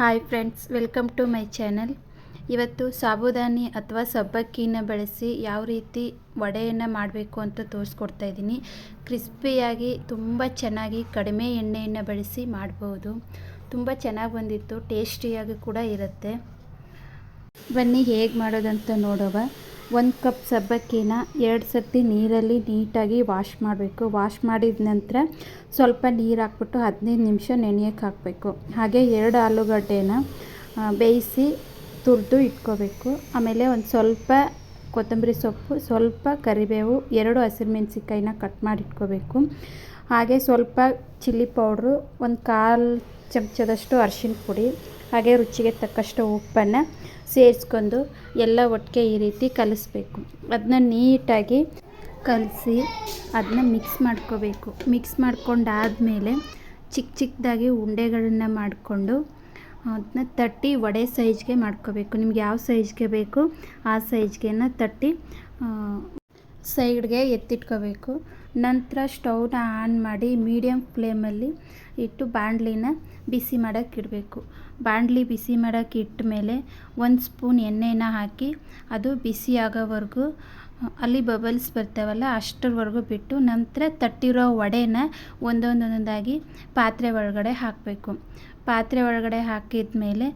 Hi friends welcome to my channel ಇವತ್ತು ಸಾಬುದಾನಿ ಅಥವಾ ಸಬ್ಬಕ್ಕಿನ ಬಳಸಿ ಯಾವ ರೀತಿ ವಡೆಯನ್ನು ಮಾಡಬೇಕು ಅಂತ ತೋರಿಸ್ಕೊಡ್ತಾ ಇದ್ದೀನಿ. ಕ್ರಿಸ್ಪಿಯಾಗಿ ತುಂಬ ಚೆನ್ನಾಗಿ ಕಡಿಮೆ ಎಣ್ಣೆಯನ್ನು ಬಳಸಿ ಮಾಡ್ಬೋದು. ತುಂಬ ಚೆನ್ನಾಗಿ ಬಂದಿತ್ತು, ಟೇಸ್ಟಿಯಾಗಿ ಕೂಡ ಇರುತ್ತೆ. ಬನ್ನಿ ಹೇಗೆ ಮಾಡೋದಂತ ನೋಡುವ. ಒಂದು ಕಪ್ ಸಬ್ಬಕ್ಕಿನ ಎರಡು ಸರ್ತಿ ನೀರಲ್ಲಿ ನೀಟಾಗಿ ವಾಶ್ ಮಾಡಬೇಕು. ವಾಶ್ ಮಾಡಿದ ನಂತರ ಸ್ವಲ್ಪ ನೀರು ಹಾಕ್ಬಿಟ್ಟು ಹದಿನೈದು ನಿಮಿಷ ನೆನೆಯೋಕ್ಕೆ ಹಾಕಬೇಕು. ಹಾಗೆ ಎರಡು ಆಲೂಗಡ್ಡೆನ ಬೇಯಿಸಿ ತುರಿದು ಇಟ್ಕೋಬೇಕು. ಆಮೇಲೆ ಒಂದು ಸ್ವಲ್ಪ ಕೊತ್ತಂಬರಿ ಸೊಪ್ಪು, ಸ್ವಲ್ಪ ಕರಿಬೇವು, ಎರಡು ಹಸಿರು ಮೆಣಸಿಕಾಯಿನ ಕಟ್ ಮಾಡಿ ಇಟ್ಕೋಬೇಕು. ಹಾಗೆ ಸ್ವಲ್ಪ ಚಿಲ್ಲಿ ಪೌಡ್ರು, ಒಂದು ಕಾಲು ಚಮಚದಷ್ಟು ಅರಿಶಿನ ಪುಡಿ ಹಾಗೆ ರುಚಿಗೆ ತಕ್ಕಷ್ಟು ಉಪ್ಪನ್ನು ಸೇರಿಸ್ಕೊಂಡು ಎಲ್ಲ ಒಟ್ಟಿಗೆ ಈ ರೀತಿ ಕಲಿಸ್ಬೇಕು. ಅದನ್ನ ನೀಟಾಗಿ ಕಲಸಿ ಅದನ್ನ ಮಿಕ್ಸ್ ಮಾಡ್ಕೋಬೇಕು. ಮಿಕ್ಸ್ ಮಾಡ್ಕೊಂಡಾದಮೇಲೆ ಚಿಕ್ಕ ಚಿಕ್ಕದಾಗಿ ಉಂಡೆಗಳನ್ನು ಮಾಡಿಕೊಂಡು ಅದನ್ನ ತಟ್ಟಿ ವಡೆ ಸೈಜ್ಗೆ ಮಾಡ್ಕೋಬೇಕು. ನಿಮ್ಗೆ ಯಾವ ಸೈಜ್ಗೆ ಬೇಕು ಆ ಸೈಜ್ಗೆನ ತಟ್ಟಿ ಸೈಡ್ಗೆ ಎತ್ತಿಟ್ಕೋಬೇಕು. ನಂತರ ಸ್ಟವ್ನ ಆನ್ ಮಾಡಿ ಮೀಡಿಯಮ್ ಫ್ಲೇಮಲ್ಲಿ ಇಟ್ಟು ಬಾಣಲಿನ ಬಿಸಿ ಮಾಡೋಕ್ಕೆ ಇಡಬೇಕು. ಬಾಣಲಿ ಬಿಸಿ ಮಾಡೋಕ್ಕೆ ಇಟ್ಟ ಮೇಲೆ ಒಂದು ಸ್ಪೂನ್ ಎಣ್ಣೆನ ಹಾಕಿ ಅದು ಬಿಸಿ ಆಗೋವರೆಗೂ, ಅಲ್ಲಿ ಬಬಲ್ಸ್ ಬರ್ತಾವಲ್ಲ ಅಷ್ಟರವರೆಗೂ ಬಿಟ್ಟು ನಂತರ ತಟ್ಟಿರೋ ವಡೆನ ಒಂದೊಂದೊಂದೊಂದಾಗಿ ಪಾತ್ರೆ ಒಳಗಡೆ ಹಾಕಬೇಕು. ಪಾತ್ರೆ ಒಳಗಡೆ ಹಾಕಿದ ಮೇಲೆ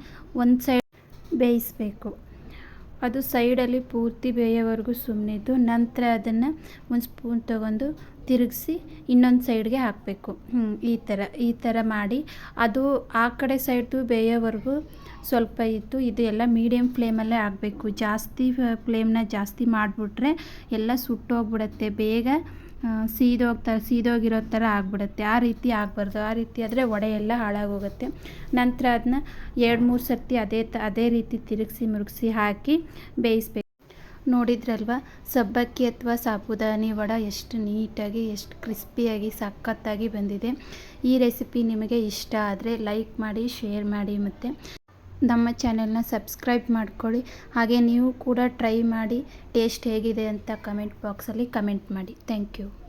ಒಂದು ಸೈಡ್ ಬೇಯಿಸಬೇಕು. ಅದು ಸೈಡಲ್ಲಿ ಪೂರ್ತಿ ಬೇಯೋವರೆಗೂ ಸುಮ್ಮನಿದ್ದು ನಂತರ ಅದನ್ನು ಒಂದು ಸ್ಪೂನ್ ತಗೊಂಡು ತಿರುಗಿಸಿ ಇನ್ನೊಂದು ಸೈಡ್ಗೆ ಹಾಕಬೇಕು. ಈ ಥರ ಈ ಥರ ಮಾಡಿ. ಅದು ಆ ಕಡೆ ಸೈಡ್ದು ಬೇಯೋವರೆಗೂ ಸ್ವಲ್ಪ ಇತ್ತು ಇದು ಎಲ್ಲ ಮೀಡಿಯಮ್ ಫ್ಲೇಮಲ್ಲೇ ಆಗಬೇಕು ಜಾಸ್ತಿ ಫ್ಲೇಮ್ನ ಜಾಸ್ತಿ ಮಾಡಿಬಿಟ್ರೆ ಎಲ್ಲ ಸುಟ್ಟೋಗ್ಬಿಡತ್ತೆ. ಬೇಗ ಸೀದೋಗ್ತಾ, ಸೀದೋಗಿರೋ ಥರ ಆಗಿಬಿಡುತ್ತೆ. ಆ ರೀತಿ ಆಗಬಾರ್ದು. ಆ ರೀತಿ ಆದರೆ ವಡೆ ಎಲ್ಲ ಹಾಳಾಗೋಗುತ್ತೆ. ನಂತರ ಅದನ್ನ ಎರಡು ಮೂರು ಸರ್ತಿ ಅದೇ ತ, ಅದೇ ರೀತಿ ತಿರುಗಿಸಿ ಮುರುಗಿಸಿ ಹಾಕಿ ಬೇಯಿಸ್ಬೇಕು. ನೋಡಿದ್ರಲ್ವ? ಸಬ್ಬಕ್ಕಿ ಅಥವಾ ಸಾಬುದಾನಿ ವಡ ಎಷ್ಟು ನೀಟಾಗಿ, ಎಷ್ಟು ಕ್ರಿಸ್ಪಿಯಾಗಿ, ಸಖತ್ತಾಗಿ ಬಂದಿದೆ. ಈ ರೆಸಿಪಿ ನಿಮಗೆ ಇಷ್ಟ ಆದರೆ ಲೈಕ್ ಮಾಡಿ, ಶೇರ್ ಮಾಡಿ ಮತ್ತು. ನಮ್ಮ ಚಾನೆಲ್ನ ಸಬ್ಸ್ಕ್ರೈಬ್ ಮಾಡ್ಕೊಳ್ಳಿ. ಹಾಗೆ ನೀವು ಕೂಡ ಟ್ರೈ ಮಾಡಿ, ಟೇಸ್ಟ್ ಹೇಗಿದೆ ಅಂತ ಕಮೆಂಟ್ ಬಾಕ್ಸಲ್ಲಿ ಕಮೆಂಟ್ ಮಾಡಿ. Thank you.